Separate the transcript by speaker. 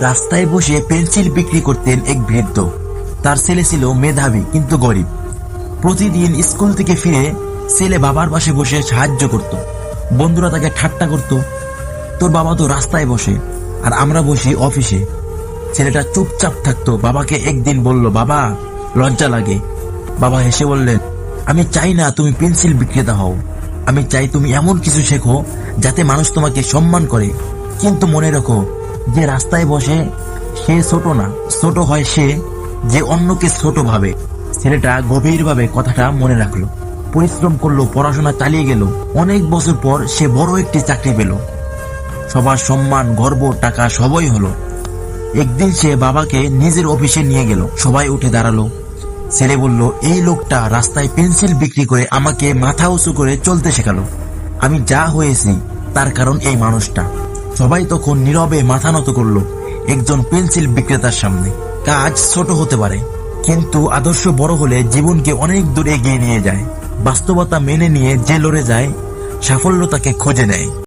Speaker 1: রাস্তায় বসে পেন্সিল বিক্রি করতেন এক বৃদ্ধ। তার ছেলে ছিল মেধাবী, কিন্তু গরিব। প্রতিদিন স্কুল থেকে ফিরে ছেলে বাবার পাশে বসে সাহায্য করত। বন্ধুরা তাকে ঠাট্টা করত, তোর বাবা তো রাস্তায় বসে, আর আমরা বসি অফিসে। ছেলেটা চুপচাপ থাকতো। বাবাকে একদিন বলল, বাবা, লজ্জা লাগে। বাবা হেসে বললেন, আমি চাই না তুমি পেন্সিল বিক্রেতা হও। আমি চাই তুমি এমন কিছু শেখো যাতে মানুষ তোমাকে সম্মান করে। কিন্তু মনে রাখো যে রাস্তায় বসে সে ছোট না, ছোট হয় সে যে অন্যকে ছোট ভাবে। ছেলেটা গভীরভাবে কথাটা মনে রাখল। পরিশ্রম করল, পড়াশোনা চালিয়ে গেল। অনেক বছর পর সে বড় একটি চাকরি পেল। সবার সম্মান, গর্ব, টাকা সবই হলো। একদিন সে বাবাকে নিজের অফিসে নিয়ে গেল। সবাই উঠে দাঁড়াল। ছেলে বলল, এই লোকটা রাস্তায় পেন্সিল বিক্রি করে আমাকে মাথা উঁচু করে চলতে শেখালো। আমি যা হয়েছি তার কারণ এই মানুষটা। সবাই তখন নীরবে মাথা নত করল একজন পেন্সিল বিক্রেতার সামনে। কাজ ছোট হতে পারে, কিন্তু আদর্শ বড় হলে জীবনকে অনেক দূরে এগিয়ে নিয়ে যায়। বাস্তবতা মেনে নিয়ে যে লড়ে যায়, সাফল্য তাকে খোঁজে নেয়।